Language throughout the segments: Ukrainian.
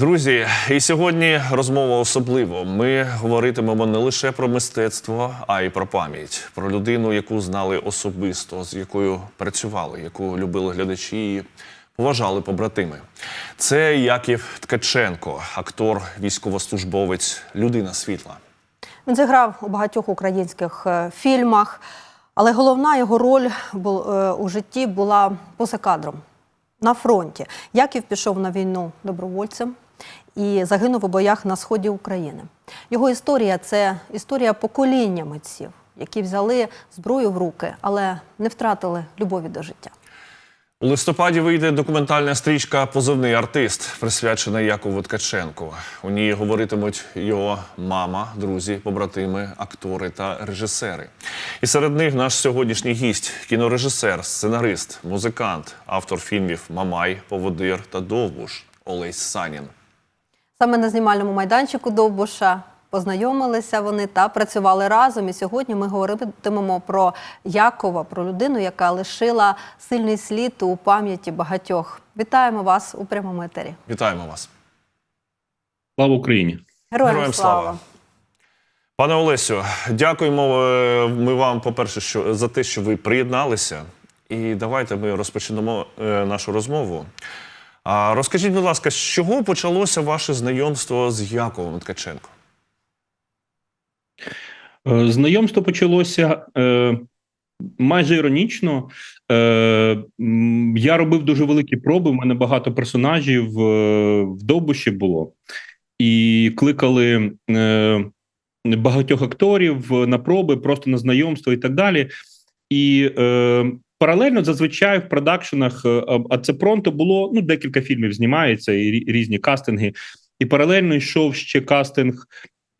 Друзі, і сьогодні розмова особливо. Ми говоритимемо не лише про мистецтво, а й про пам'ять, про людину, яку знали особисто, з якою працювали, яку любили глядачі і поважали побратими. Це Яків Ткаченко, актор, військовослужбовець, людина світла. Він зіграв у багатьох українських е, фільмах, але головна його роль е, у житті була поза кадром на фронті. Яків пішов на війну добровольцем і загинув у боях на сході України. Його історія це історія покоління митців, які взяли зброю в руки, але не втратили любові до життя. У листопаді вийде документальна стрічка Позивний артист, присвячена Якову Ткаченку. У ній говоритимуть його мама, друзі, побратими, актори та режисери. І серед них наш сьогоднішній гість, кінорежисер, сценарист, музикант, автор фільмів Мамай, Поводир та Довбуш Олесь Санін. Саме на знімальному майданчику Довбуша познайомилися вони та працювали разом. І сьогодні ми говоритимемо про Якова, про людину, яка лишила сильний слід у пам'яті багатьох. Вітаємо вас у прямому етері. Вітаємо вас. Слава Україні! Героям, Героям слава! слава! Пане Олесю, дякуємо е, ми вам, по-перше, що за те, що ви приєдналися. І давайте ми розпочнемо е, нашу розмову. А розкажіть, будь ласка, з чого почалося ваше знайомство з Яковом Ткаченко? Е, Знайомство почалося е, майже іронічно. Е, я робив дуже великі проби. У мене багато персонажів е, в Довбуші було, і кликали е, багатьох акторів на проби, просто на знайомство і так далі. І е, паралельно зазвичай в продакшенах, е, а- а це пронто було ну декілька фільмів знімається і різні кастинги. І паралельно йшов ще кастинг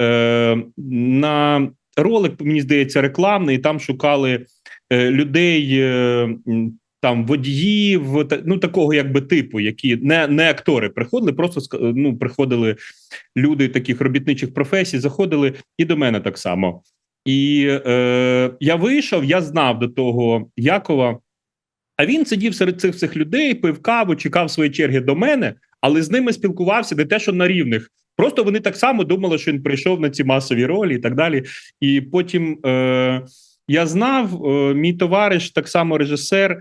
е, на ролик, мені здається, рекламний. і Там шукали е, людей, е, там водіїв, та- ну такого якби типу, які не, не актори приходили, просто ну, приходили люди таких робітничих професій, заходили і до мене так само. І е, я вийшов, я знав до того Якова. А він сидів серед цих цих людей, пив каву, чекав своєї черги до мене, але з ними спілкувався не те, що на рівних. Просто вони так само думали, що він прийшов на ці масові ролі і так далі. І потім е, я знав, е, мій товариш, так само режисер.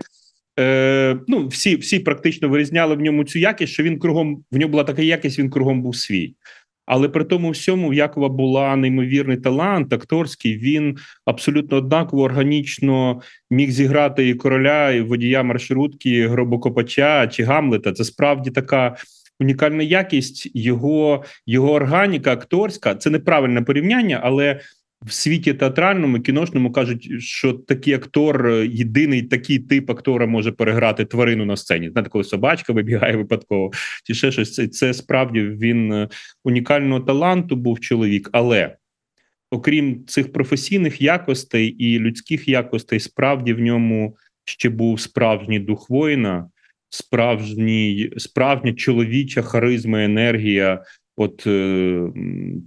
Е, ну, всі, всі практично вирізняли в ньому цю якість, що він кругом в нього була така якість, він кругом був свій. Але при тому всьому в Якова була неймовірний талант, акторський. Він абсолютно однаково органічно міг зіграти і короля, і водія маршрутки, і гробокопача чи Гамлета. Це справді така унікальна якість. Його, його органіка акторська. Це неправильне порівняння, але в світі театральному кіношному кажуть, що такий актор, е, єдиний такий тип актора може переграти тварину на сцені. Знаєте, коли собачка вибігає випадково, чи ще щось. Це, це справді він е, унікального таланту був чоловік, але. Окрім цих професійних якостей і людських якостей, справді в ньому ще був справжній дух воїна, справжній, справжня чоловіча харизма, енергія, от е,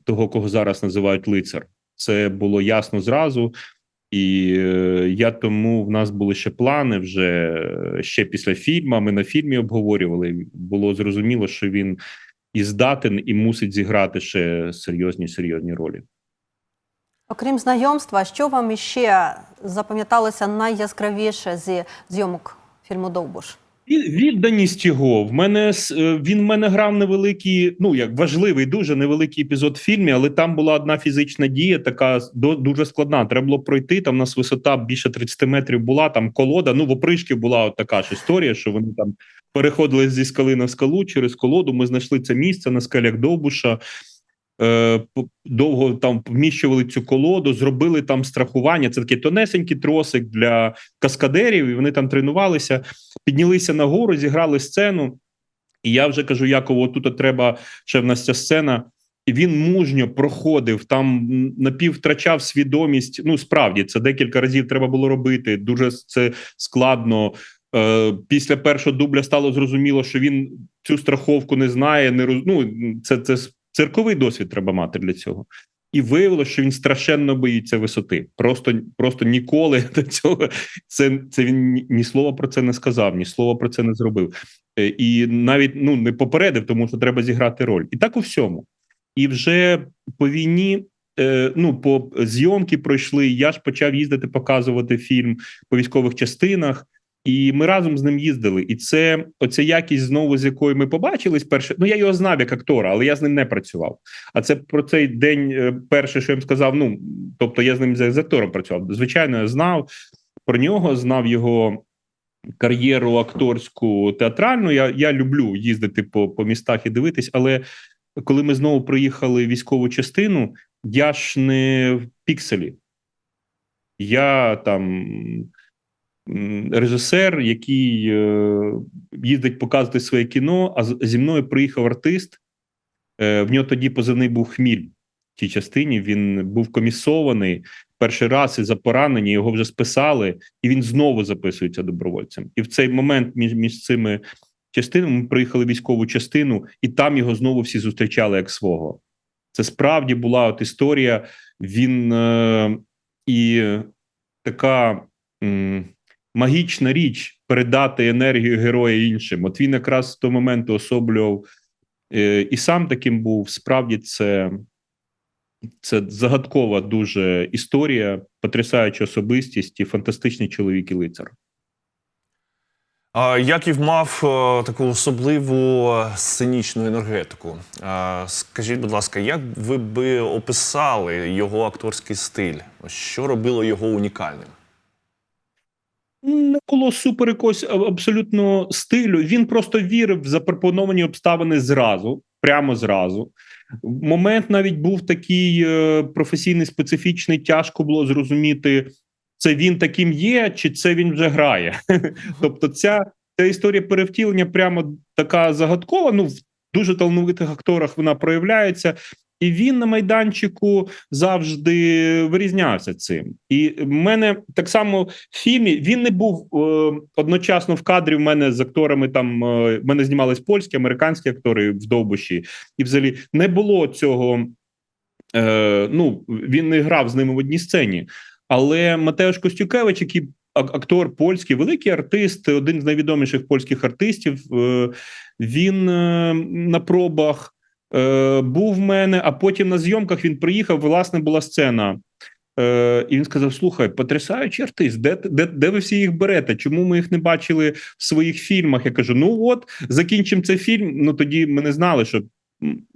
того, кого зараз називають лицар. Це було ясно зразу. І е, я тому в нас були ще плани вже е, ще після фільму. Ми на фільмі обговорювали. Було зрозуміло, що він і здатен, і мусить зіграти ще серйозні серйозні ролі. Окрім знайомства, що вам іще запам'яталося найяскравіше зі зйомок фільму Довбуш? Відданість його в мене е, він в мене грав невеликий, ну як важливий, дуже невеликий епізод в фільмі, але там була одна фізична дія, така дуже складна. Треба було пройти. Там у нас висота більше 30 метрів була. Там колода. Ну в опришки була от така ж історія, що вони там переходили зі скали на скалу через колоду. Ми знайшли це місце на скалях Довбуша. Е, довго там вміщували цю колоду, зробили там страхування. Це такий тонесенький тросик для каскадерів, і вони там тренувалися піднялися на гору, зіграли сцену. І я вже кажу, Якову, тут треба ще в нас ця сцена. І він мужньо проходив, там м, напів втрачав свідомість. Ну, справді, це декілька разів треба було робити. Дуже це складно. Е, після першого дубля стало зрозуміло, що він цю страховку не знає. Не роз... ну, це, це цирковий досвід треба мати для цього. І виявилося, що він страшенно боїться висоти. Просто просто ніколи до цього це, це він ні, слова про це не сказав, ні слова про це не зробив. Е, І навіть ну не попередив, тому що треба зіграти роль. І так у всьому. І вже по війні, е, ну по зйомки пройшли. Я ж почав їздити, показувати фільм по військових частинах. І ми разом з ним їздили. І це оця якість знову, з якою ми побачились. Перше, ну я його знав як актора, але я з ним не працював. А це про цей день е, перше, що я їм сказав. Ну тобто, я з ним з актором працював. Звичайно, я знав про нього, знав його кар'єру акторську театральну. Я я люблю їздити по, по містах і дивитись, але коли ми знову приїхали в військову частину, я ж не в пікселі. Я там режисер, який е, їздить показувати своє кіно, а зі мною приїхав артист. Е, в нього тоді позивний був хміль в тій частині. Він був комісований перший раз і за поранення його вже списали, і він знову записується добровольцем. І в цей момент між, між цими частинами ми приїхали в військову частину, і там його знову всі зустрічали як свого. Це справді була от історія. Він е, і така магічна річ передати енергію героя іншим. От він якраз з того моменту особлював е, і сам таким був. Справді, це, це загадкова дуже історія, потрясаюча особистість і фантастичний чоловік і лицар. Яків мав е, таку особливу сценічну енергетику. Скажіть, будь ласка, як ви би описали його акторський стиль? Що робило його унікальним? Не було супер якогось абсолютно стилю. Він просто вірив в запропоновані обставини зразу, прямо зразу. Момент навіть був такий е, професійний, специфічний. Тяжко було зрозуміти, це він таким є, чи це він вже грає. Тобто, ця, ця історія перевтілення прямо така загадкова. Ну, в дуже талановитих акторах вона проявляється. І він на майданчику завжди вирізнявся цим. І в мене так само в фільмі він не був е, одночасно в кадрі. В мене з акторами там е, в мене знімались польські, американські актори в Довбуші, і взагалі не було цього. Е, ну він не грав з ними в одній сцені. Але Матеуш Костюкевич, який актор польський, великий артист, один з найвідоміших польських артистів. е, Він е, на пробах е, був в мене, а потім на зйомках він приїхав. Власне, була сцена. Е, і він сказав: Слухай, потрясаючий артист, де, де, де ви всі їх берете? Чому ми їх не бачили в своїх фільмах? Я кажу: ну от, закінчимо цей фільм. Ну тоді ми не знали, що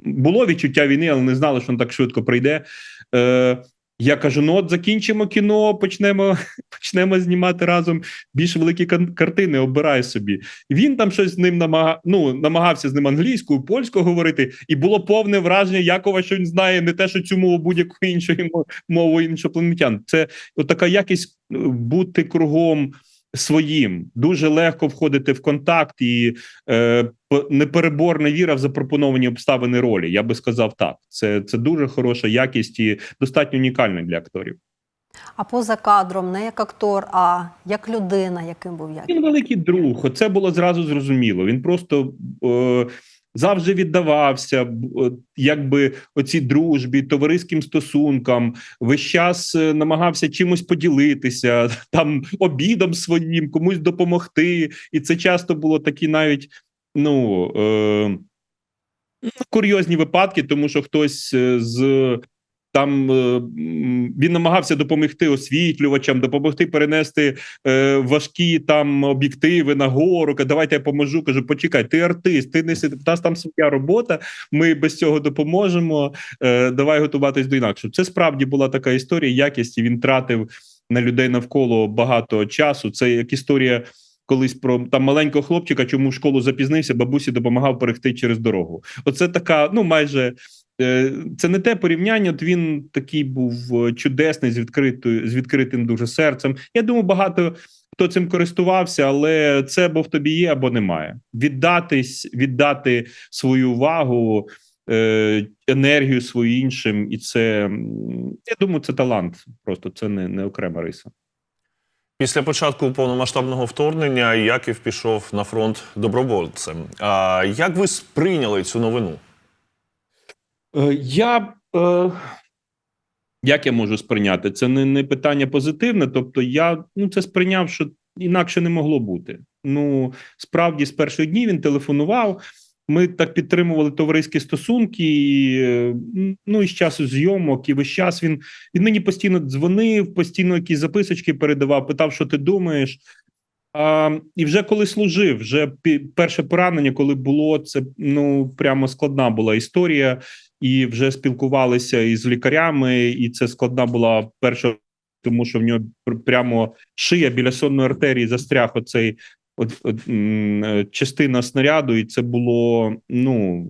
було відчуття війни, але не знали, що він так швидко прийде. Е, я кажу: ну от закінчимо кіно, почнемо, почнемо знімати разом більш великі картини. Обирай собі. Він там щось з ним намага... ну, намагався з ним англійською, польською говорити, і було повне враження Якова, що він знає не те, що цю мову будь-яку іншою мов- мову іншопланетян. Це от така якість е, бути кругом своїм. Дуже легко входити в контакт і е, непереборна віра в запропоновані обставини ролі. Я би сказав так. Це, це дуже хороша якість і достатньо унікальна для акторів. А поза кадром не як актор, а як людина, яким був Яків. Він великий друг. Оце було зразу зрозуміло. Він просто е, завжди віддавався, е, якби оцій дружбі, товариським стосункам. Весь час е, намагався чимось поділитися, там обідом своїм, комусь допомогти. І це часто було такі навіть ну. Е, курйозні випадки, тому що хтось е, з там е, він намагався допомогти освітлювачам, допомогти перенести е, важкі там об'єктиви на гору. Давайте я поможу. Кажу, почекай, ти артист, ти не сиди- нас там своя робота. Ми без цього допоможемо. Е, давай готуватись до інакшого. Це справді була така історія якісті. Він тратив на людей навколо багато часу. Це як історія. Колись про там маленького хлопчика, чому в школу запізнився, бабусі допомагав перейти через дорогу. Оце така, ну майже це не те порівняння. От він такий був е, чудесний з відкритою з відкритим дуже серцем. Я думаю, багато хто цим користувався, але це або в тобі є, або немає. Віддатись, віддати свою увагу, е, енергію свою іншим, і це я думаю, це талант. Просто це не, не окрема риса. Після початку повномасштабного вторгнення Яків пішов на фронт добровольцем. А як ви сприйняли цю новину? Е, Я е, Як я можу сприйняти? Це не, не питання позитивне. Тобто, я ну це сприйняв, що інакше не могло бути. Ну справді, з перших днів він телефонував. Ми так підтримували товариські стосунки, і, е, ну і з часу зйомок, і весь час він, він мені постійно дзвонив, постійно якісь записочки передавав, питав, що ти думаєш. А, і вже коли служив, вже перше поранення, коли було, це ну прямо складна була історія, і вже спілкувалися із лікарями, і це складна була перша, тому що в нього прямо шия біля сонної артерії застряг оцей от, от, е, частина снаряду, і це було ну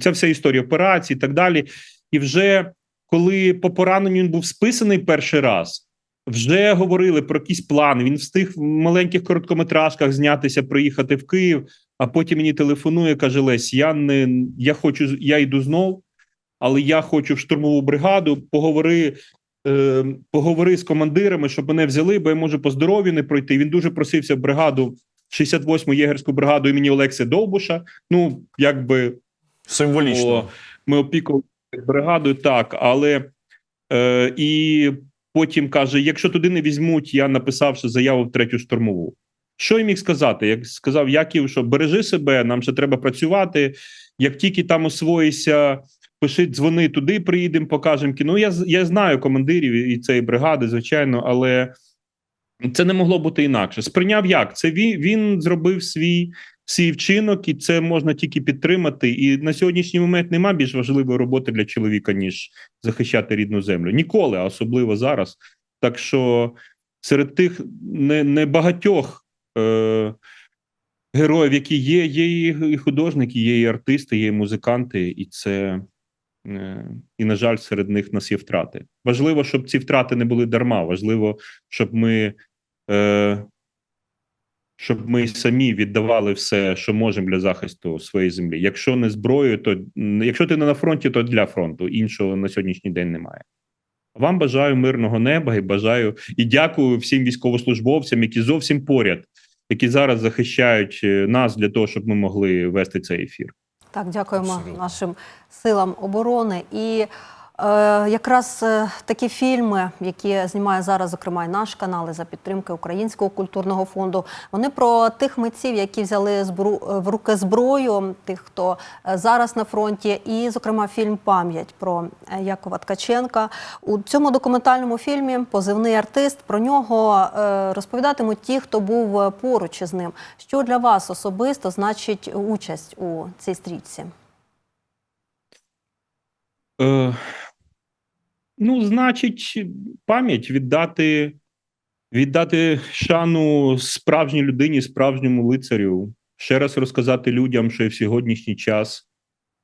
ця вся історія операції і так далі. І вже коли по пораненню він був списаний перший раз. Вже говорили про якісь плани. Він встиг в маленьких короткометражках знятися, приїхати в Київ. А потім мені телефонує, каже: Лесь, я не я хочу, я йду знов, але я хочу в штурмову бригаду. Поговори, е, поговори з командирами, щоб мене взяли, бо я можу по здоров'ю не пройти. Він дуже просився в бригаду 68-му єгерську бригаду імені Олекси Довбуша. Ну, якби Символічно. О, ми опікували бригадою, так, але е, і потім каже: якщо туди не візьмуть, я написавши заяву в третю штурмову. Що я міг сказати? Як сказав Яків, що бережи себе, нам ще треба працювати. Як тільки там освоїся, пиши, дзвони туди, приїдемо, покажемо кіно. Я з- я знаю командирів і цієї бригади, звичайно, але це не могло бути інакше. Сприйняв як це він, він зробив свій свій вчинок, і це можна тільки підтримати. І на сьогоднішній момент нема більш важливої роботи для чоловіка, ніж захищати рідну землю. Ніколи, а особливо зараз. Так що серед тих не- небагатьох е, героїв, які є, є і художники, є і артисти, є і музиканти, і це. Е, І, на жаль, серед них нас є втрати. Важливо, щоб ці втрати не були дарма. Важливо, щоб ми е, щоб ми самі віддавали все, що можемо для захисту своєї землі. Якщо не зброєю, то якщо ти не на фронті, то для фронту. Іншого на сьогоднішній день немає. Вам бажаю мирного неба і бажаю і дякую всім військовослужбовцям, які зовсім поряд, які зараз захищають е, нас для того, щоб ми могли вести цей ефір. Так, дякуємо Абсолютно. нашим силам оборони. І якраз е, такі фільми, які знімає зараз, зокрема, і наш канал і за підтримки Українського культурного фонду, вони про тих митців, які взяли збру, е, в руки зброю, тих, хто е, зараз на фронті, і, зокрема, фільм Пам'ять про е, Якова Ткаченка. У цьому документальному фільмі позивний артист про нього е, розповідатимуть ті, хто був е, поруч із ним. Що для вас особисто значить участь у цій стрічці? Е, ну, значить, пам'ять віддати, віддати шану справжній людині, справжньому лицарю. Ще раз розказати людям, що і в сьогоднішній час,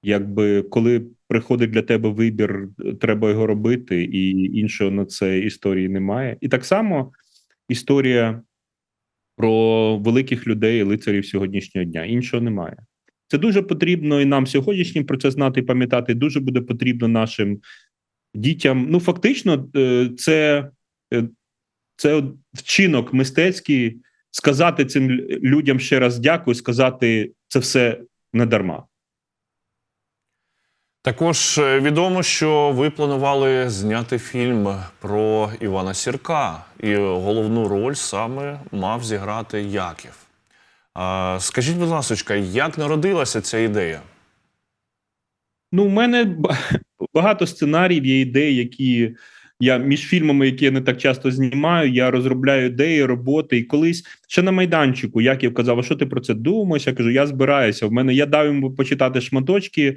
якби коли приходить для тебе вибір, треба його робити, і іншого на це історії немає. І так само історія про великих людей, лицарів сьогоднішнього дня. Іншого немає. Це дуже потрібно і нам сьогоднішнім про це знати і пам'ятати. Дуже буде потрібно нашим дітям. Ну, фактично, е, це, е, це вчинок мистецький. Сказати цим людям ще раз дякую, сказати це все не дарма. Також е, відомо, що ви планували зняти фільм про Івана Сірка, і головну роль саме мав зіграти Яків. Скажіть, будь ласка, як народилася ця ідея? Ну, у мене багато сценаріїв, є ідеї, які я між фільмами, які я не так часто знімаю, я розробляю ідеї, роботи. І колись ще на майданчику, Яків казав, а що ти про це думаєш? Я кажу, я збираюся. В мене я дав йому почитати шматочки.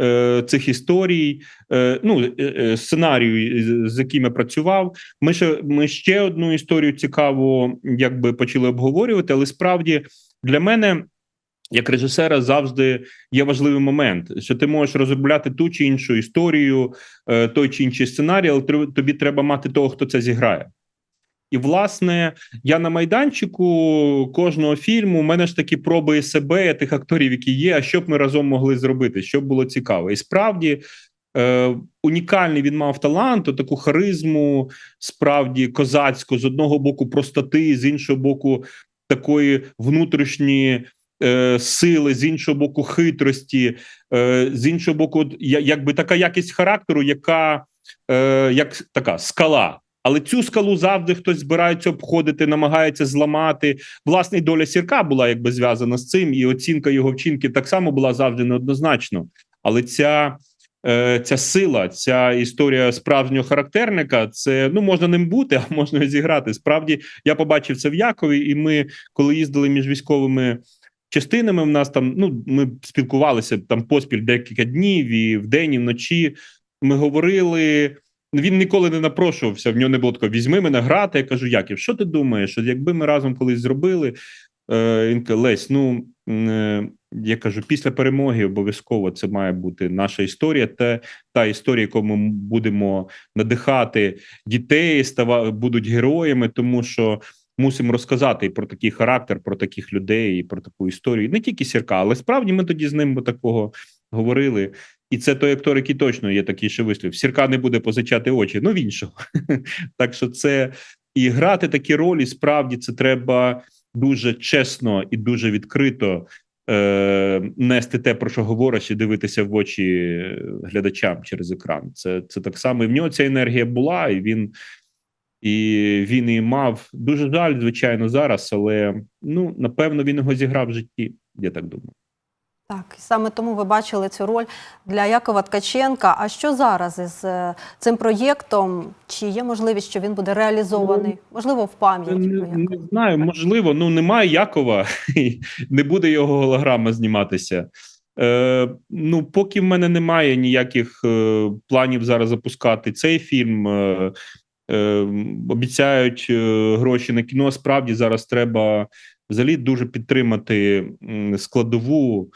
е, Цих історій, е, ну е, сценарію, з- яким я працював. Ми ще ми ще одну історію цікаву, якби почали обговорювати, але справді для мене як режисера завжди є важливий момент, що ти можеш розробляти ту чи іншу історію, е, той чи інший сценарій, але тобі треба мати того, хто це зіграє. І, власне, я на майданчику кожного фільму у мене ж такі проби себе, тих акторів, які є, а що б ми разом могли зробити, щоб було цікаво. І справді е, унікальний він мав талант, таку харизму, справді козацьку, з одного боку, простоти, з іншого боку, такої внутрішньої е, сили, з іншого боку, хитрості, е, з іншого боку, якби така якість характеру, яка е, як така скала. Але цю скалу завжди хтось збирається обходити, намагається зламати. Власне, доля сірка була якби зв'язана з цим, і оцінка його вчинків так само була завжди неоднозначно. Але ця, ця сила, ця історія справжнього характерника, це ну можна ним бути, а можна зіграти. Справді я побачив це в Якові, і ми, коли їздили між військовими частинами, в нас там ну ми спілкувалися там поспіль декілька днів, і вдень, і вночі. Ми говорили. Він ніколи не напрошувався. В нього не було такого візьми мене грати. Я кажу, Яків, що ти думаєш? Що якби ми разом колись зробили? Е, Він каже, Лесь, ну е, я кажу, після перемоги обов'язково це має бути наша історія. Та та історія, яку ми будемо надихати дітей, става будуть героями, тому що мусимо розказати і про такий характер, про таких людей, і про таку історію. Не тільки сірка, але справді ми тоді з ним такого говорили. І це той актор, який точно є такий, що вислів. Сірка не буде позичати очі, ну в іншого. так що це і грати такі ролі, справді це треба дуже чесно і дуже відкрито е, нести те, про що говориш, і дивитися в очі глядачам через екран. Це це так само. І в нього ця енергія була, і він і він і мав дуже жаль, звичайно, зараз, але ну напевно він його зіграв в житті. Я так думаю. Так, і саме тому ви бачили цю роль для Якова Ткаченка. А що зараз із е, цим проєктом? Чи є можливість, що він буде реалізований? Можливо, в пам'яті Не, не знаю, можливо. Ну немає Якова, не буде його голограма зніматися. Е, ну, поки в мене немає ніяких е, планів зараз запускати цей фільм. Е, обіцяють е, гроші на кіно. Справді зараз треба взагалі дуже підтримати складову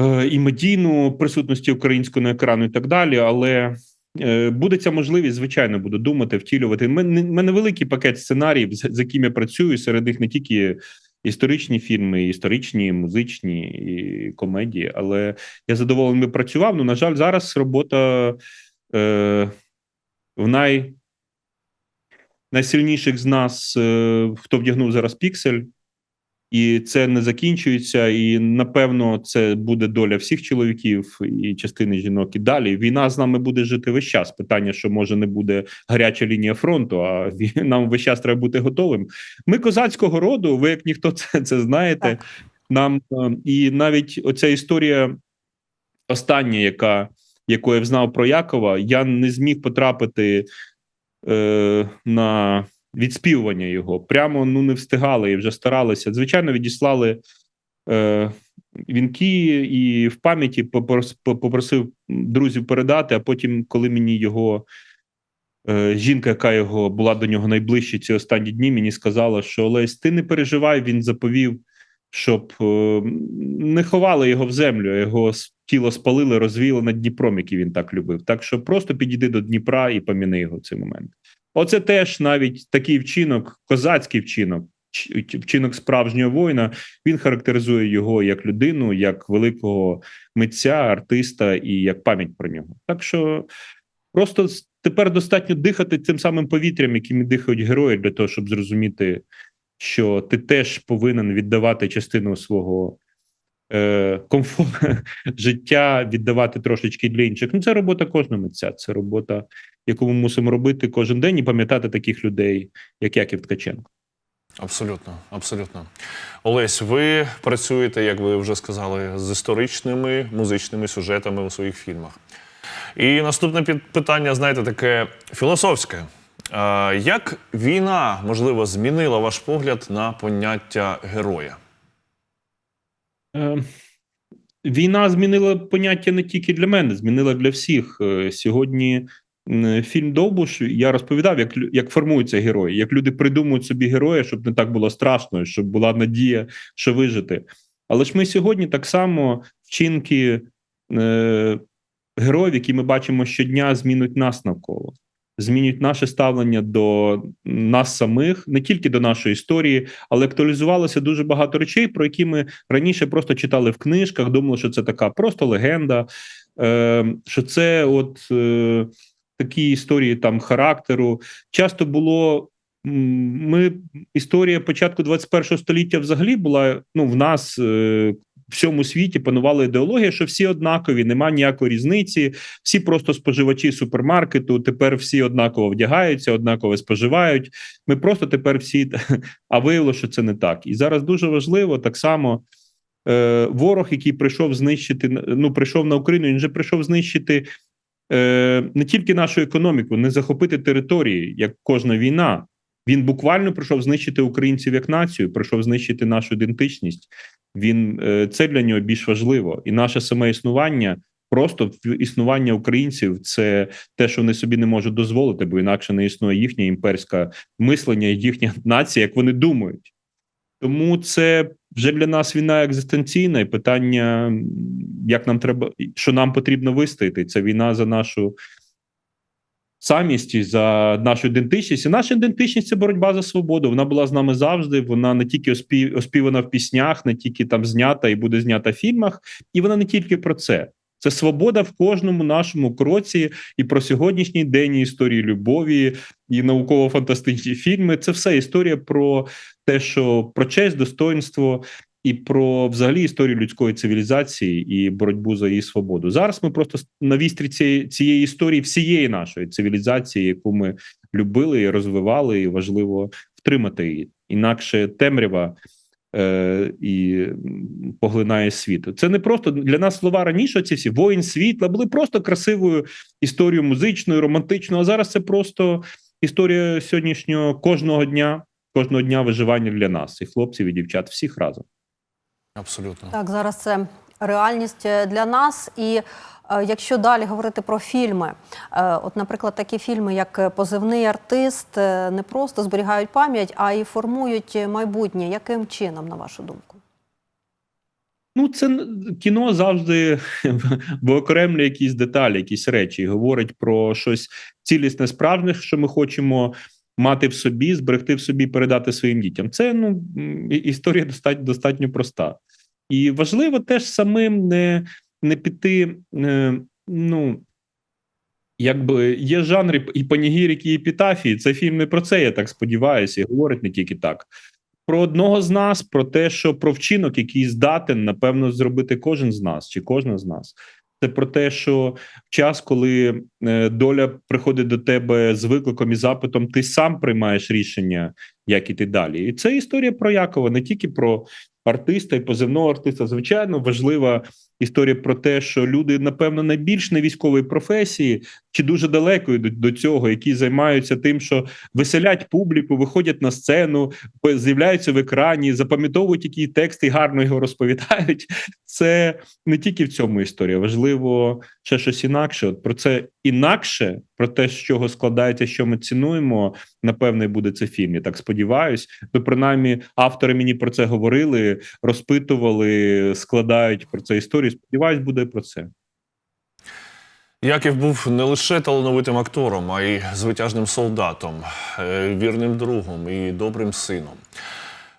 е, і медійну присутності українського на екрану і так далі. Але е, буде ця можливість, звичайно, буду думати, втілювати. У мене, великий пакет сценаріїв, з, з яким я працюю. Серед них не тільки історичні фільми, історичні, музичні і комедії. Але я задоволений працював. Ну, на жаль, зараз робота е, в най найсильніших з нас, е, хто вдягнув зараз піксель, і це не закінчується. І напевно, це буде доля всіх чоловіків і частини жінок. І далі війна з нами буде жити весь час. Питання, що може не буде гаряча лінія фронту, а нам весь час треба бути готовим. Ми козацького роду, ви як ніхто це, це знаєте. Так. Нам е, і навіть оця історія остання, яка яку я знав про Якова, я не зміг потрапити е, на відспівування його. Прямо ну не встигали і вже старалися. Звичайно, відіслали е, вінки і в пам'яті попросив друзів передати. А потім, коли мені його е, жінка, яка його була до нього найближче ці останні дні, мені сказала, що Олесь, ти не переживай, він заповів. Щоб е, не ховали його в землю, його тіло спалили, розвіяли над Дніпром, який він так любив. Так що просто підійди до Дніпра і поміни його в цей момент. Оце теж навіть такий вчинок, козацький вчинок, вчинок справжнього воїна. Він характеризує його як людину, як великого митця, артиста і як пам'ять про нього. Так що просто тепер достатньо дихати цим самим повітрям, яким дихають герої, для того, щоб зрозуміти, що ти теж повинен віддавати частину свого. е, Комфорту життя віддавати трошечки для інших. Ну, це робота кожного митця. Це робота, яку ми мусимо робити кожен день і пам'ятати таких людей, як Яків Ткаченко. Абсолютно, абсолютно. Олесь, ви працюєте, як ви вже сказали, з історичними музичними сюжетами у своїх фільмах. І наступне питання, знаєте, таке філософське. Як війна, можливо, змінила ваш погляд на поняття героя? Е, Війна змінила поняття не тільки для мене, змінила для всіх. Е, Сьогодні фільм Довбуш я розповідав, як, як формуються герої, як люди придумують собі героя, щоб не так було страшно, щоб була надія, що вижити. Але ж ми сьогодні так само вчинки е, героїв, які ми бачимо щодня, змінюють нас навколо. Змінюють наше ставлення до нас самих, не тільки до нашої історії, але актуалізувалося дуже багато речей, про які ми раніше просто читали в книжках, думали, що це така просто легенда, е, що це от е, такі історії там характеру. Часто було. Ми історія початку 21 століття взагалі була ну в нас. Всьому світі панувала ідеологія, що всі однакові, немає ніякої різниці, всі просто споживачі супермаркету. Тепер всі однаково вдягаються, однаково споживають. Ми просто тепер всі а виявилося, що це не так. І зараз дуже важливо так само. Е, ворог, який прийшов знищити, ну прийшов на Україну, він вже прийшов знищити е, не тільки нашу економіку, не захопити території, як кожна війна. Він буквально прийшов знищити українців як націю, прийшов знищити нашу ідентичність. Він е, це для нього більш важливо, і наше саме існування, просто існування українців, це те, що вони собі не можуть дозволити, бо інакше не існує їхнє імперське мислення, їхня нація, як вони думають. Тому це вже для нас війна екзистенційна, і питання, як нам треба, що нам потрібно вистояти. Це війна за нашу самість, за нашу ідентичність. І наша ідентичність це боротьба за свободу. Вона була з нами завжди. Вона не тільки оспів, оспівана в піснях, не тільки там знята і буде знята в фільмах, і вона не тільки про це. Це свобода в кожному нашому кроці, і про сьогоднішній день і історії любові, і науково-фантастичні фільми. Це все історія про те, що про честь, достоинство і про взагалі історію людської цивілізації і боротьбу за її свободу. Зараз ми просто на вістрі цієї, цієї історії всієї нашої цивілізації, яку ми любили і розвивали, і важливо втримати її. Інакше темрява. Е, і поглинає світ. Це не просто для нас слова раніше. Ці всі воїн світла були просто красивою історією музичною, романтичною. А зараз це просто історія сьогоднішнього кожного дня, кожного дня виживання для нас, і хлопців, і дівчат, всіх разом. Абсолютно. Так, зараз це реальність е, для нас. І е, якщо далі говорити про фільми, е, от, наприклад, такі фільми, як Позивний артист, е, не просто зберігають пам'ять, а й формують майбутнє. Яким чином, на вашу думку? Ну, це кіно завжди виокремлює якісь деталі, якісь речі, говорить про щось цілісне, справжнє, що ми хочемо мати в собі, зберегти в собі, передати своїм дітям. Це ну історія достатньо достатньо проста. І важливо теж самим не, не піти. е, Ну якби є жанри і панігірики, і епітафії. Це фільм не про це, я так сподіваюся, і говорить не тільки так. Про одного з нас, про те, що про вчинок, який здатен, напевно, зробити кожен з нас чи кожна з нас. Це про те, що в час, коли е, доля приходить до тебе з викликом і запитом, ти сам приймаєш рішення, як іти далі. І це історія про Якова, не тільки про артиста і позивного артиста. Звичайно, важлива історія про те, що люди, напевно, найбільш не військової професії чи дуже далекої до, до цього, які займаються тим, що веселять публіку, виходять на сцену, з'являються в екрані, запам'ятовують які тексти і гарно його розповідають. Це не тільки в цьому історія, важливо ще щось інакше. От про це інакше, про те, з чого складається, що ми цінуємо. Напевне, буде це в фільмі. Так сподіваюсь. То принаймні автори мені про це говорили, розпитували, складають про це історію. Сподіваюсь, буде про це. Яків був не лише талановитим актором, а й звитяжним солдатом, е, вірним другом і добрим сином.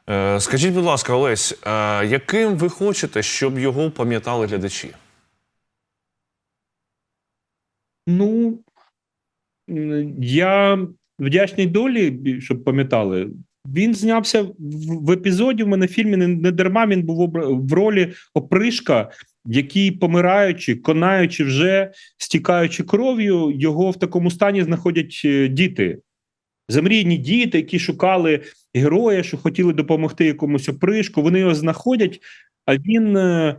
Е, Скажіть, будь ласка, Олесь, е, яким ви хочете, щоб його пам'ятали глядачі? Ну я вдячний долі, щоб пам'ятали. Він знявся в, епізоді. В мене в фільмі не дарма. Він був в ролі опришка, який, помираючи, конаючи вже, стікаючи кров'ю, його в такому стані знаходять е, діти. Замрійні діти, які шукали героя, що хотіли допомогти якомусь опришку. Вони його знаходять, а він. е,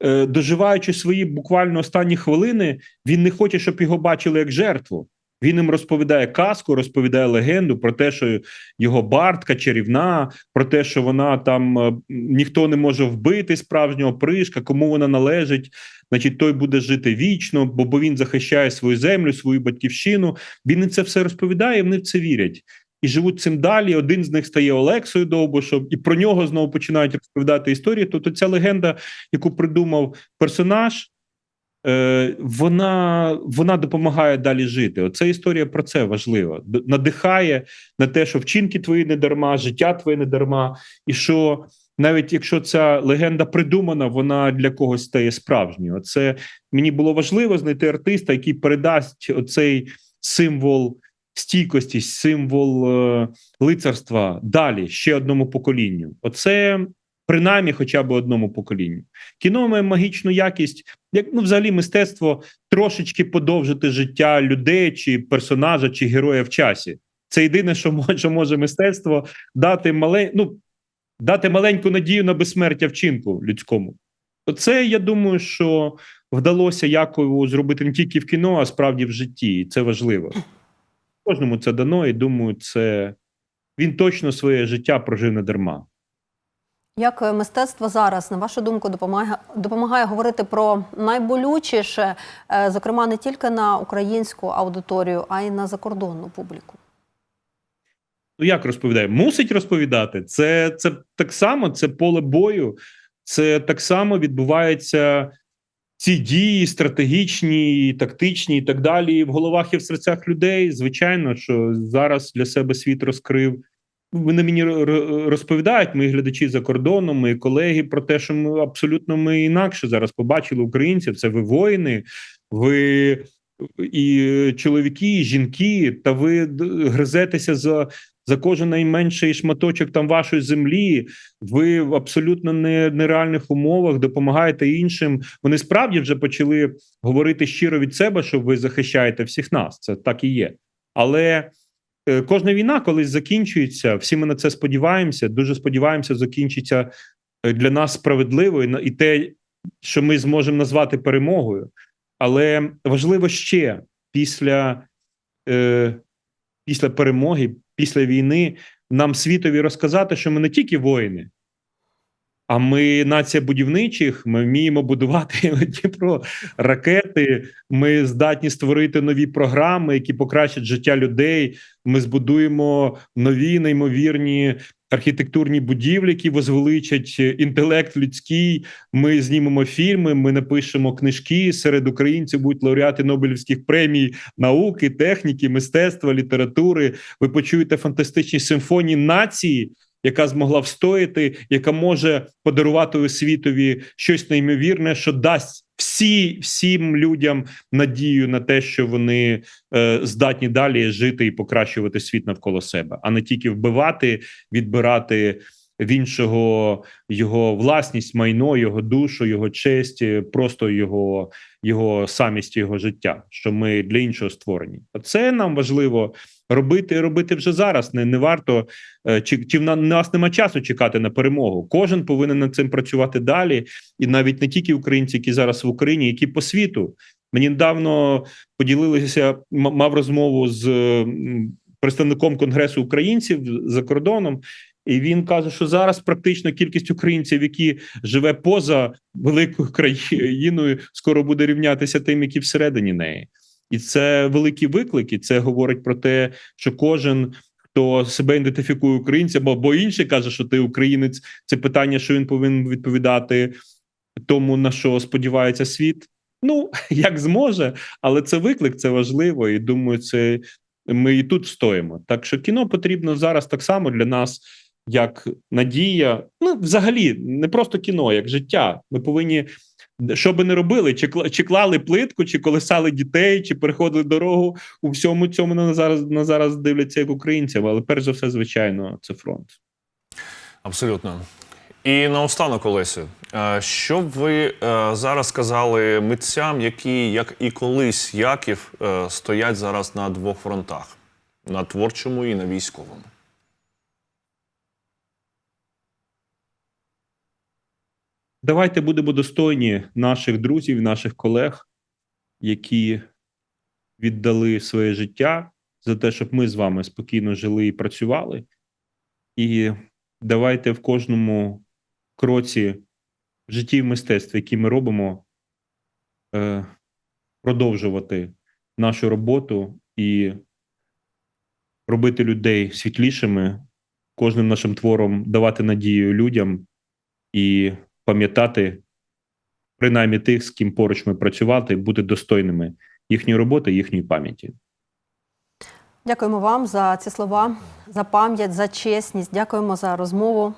е, доживаючи свої буквально останні хвилини, він не хоче, щоб його бачили як жертву. Він їм розповідає казку, розповідає легенду про те, що його бартка чарівна, про те, що вона там е, ніхто не може вбити справжнього пришка, кому вона належить. Значить, той буде жити вічно, бо, бо він захищає свою землю, свою батьківщину. Він їм це все розповідає, і вони в це вірять. І живуть цим далі. Один з них стає Олексою Довбушем, і про нього знову починають розповідати історії. Тобто, ця легенда, яку придумав персонаж, вона, вона допомагає далі жити. Оце історія про це важлива. Надихає на те, що вчинки твої не дарма, життя твоє не дарма, і що навіть якщо ця легенда придумана, вона для когось стає справжньою. Оце мені було важливо знайти артиста, який передасть оцей символ стійкості, символ е, лицарства далі ще одному поколінню. Оце принаймні хоча б одному поколінню. Кіно має магічну якість, як ну, взагалі, мистецтво трошечки подовжити життя людей, чи персонажа, чи героя в часі. Це єдине, що може, може мистецтво дати мале, ну, дати маленьку надію на безсмертя вчинку людському. Оце я думаю, що вдалося Якову зробити не тільки в кіно, а справді в житті. І це важливо. Кожному це дано, і думаю, це він точно своє життя прожив не дарма. Як е, мистецтво зараз, на вашу думку, допомагає, допомагає говорити про найболючіше, е, зокрема, не тільки на українську аудиторію, а й на закордонну публіку? Ну як розповідає? Мусить розповідати. Це, це так само, це поле бою, це так само відбувається. Ці дії стратегічні, тактичні і так далі в головах і в серцях людей. Звичайно, що зараз для себе світ розкрив. Вони мені розповідають, мої глядачі за кордоном, мої колеги про те, що ми абсолютно ми інакше зараз побачили українців. Це ви воїни, ви і чоловіки, і жінки, та ви гризетеся за, за кожен найменший шматочок там вашої землі. Ви в абсолютно не, нереальних умовах допомагаєте іншим. Вони справді вже почали говорити щиро від себе, що ви захищаєте всіх нас. Це так і є. Але кожна війна колись закінчується. Всі ми на це сподіваємося. Дуже сподіваємося, закінчиться е, для нас справедливо і те, що ми зможемо назвати перемогою. Але важливо ще після, е, після перемоги, після війни, нам світові розказати, що ми не тільки воїни, а ми нація будівничих. Ми вміємо будувати Дніпро ракети. Ми здатні створити нові програми, які покращать життя людей. Ми збудуємо нові неймовірні архітектурні будівлі, які возвеличать інтелект людський. Ми знімемо фільми, ми напишемо книжки. Серед українців будуть лауреати Нобелівських премій науки, техніки, мистецтва, літератури. Ви почуєте фантастичні симфонії нації, яка змогла встояти, яка може подарувати у світові щось неймовірне, що дасть всі всім людям надію на те, що вони е, здатні далі жити і покращувати світ навколо себе, а не тільки вбивати, відбирати в іншого його власність, майно, його душу, його честь, е, просто його, його самість, його життя. Що ми для іншого створені. Це нам важливо робити, робити вже зараз. Не, не варто е, чи, чи в на- нас нема часу чекати на перемогу. Кожен повинен над цим працювати далі, і навіть не тільки українці, які зараз в Україні, які по світу. Мені недавно поділилися, мав розмову з представником конгресу українців за кордоном. І він каже, що зараз практично кількість українців, які живе поза великою країною, скоро буде рівнятися тим, які всередині неї, і це великі виклики. Це говорить про те, що кожен. Хто себе ідентифікує українцем, або інший каже, що ти українець, це питання, що він повинен відповідати тому, на що сподівається світ. Ну як зможе, але це виклик, це важливо, і думаю, це ми і тут стоїмо. Так що кіно потрібно зараз так само для нас, як надія. Ну, взагалі, не просто кіно, як життя. Ми повинні, що би не робили, чи, чи клали плитку, чи колесали дітей, чи переходили дорогу. У всьому цьому на зараз на зараз дивляться як українцям, але перш за все, звичайно, це фронт. Абсолютно. І наостанок, Олесю, е, що б ви е, зараз сказали митцям, які, як і колись Яків, е, стоять зараз на двох фронтах: на творчому і на військовому? Давайте будемо достойні наших друзів, наших колег, які віддали своє життя за те, щоб ми з вами спокійно жили і працювали. І давайте в кожному кроці в житті і в мистецтві, які ми робимо, е, продовжувати нашу роботу і робити людей світлішими, кожним нашим твором давати надію людям і пам'ятати принаймні тих, з ким поруч ми працювати, бути достойними їхньої роботи, їхньої пам'яті. Дякуємо вам за ці слова, за пам'ять, за чесність. Дякуємо за розмову.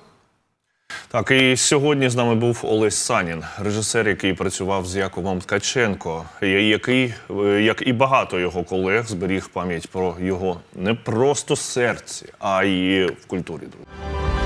Так, і сьогодні з нами був Олесь Санін, режисер, який працював з Яковом Ткаченко, який, е, як і багато його колег, зберіг пам'ять про його не просто серці, а й в культурі. друзі.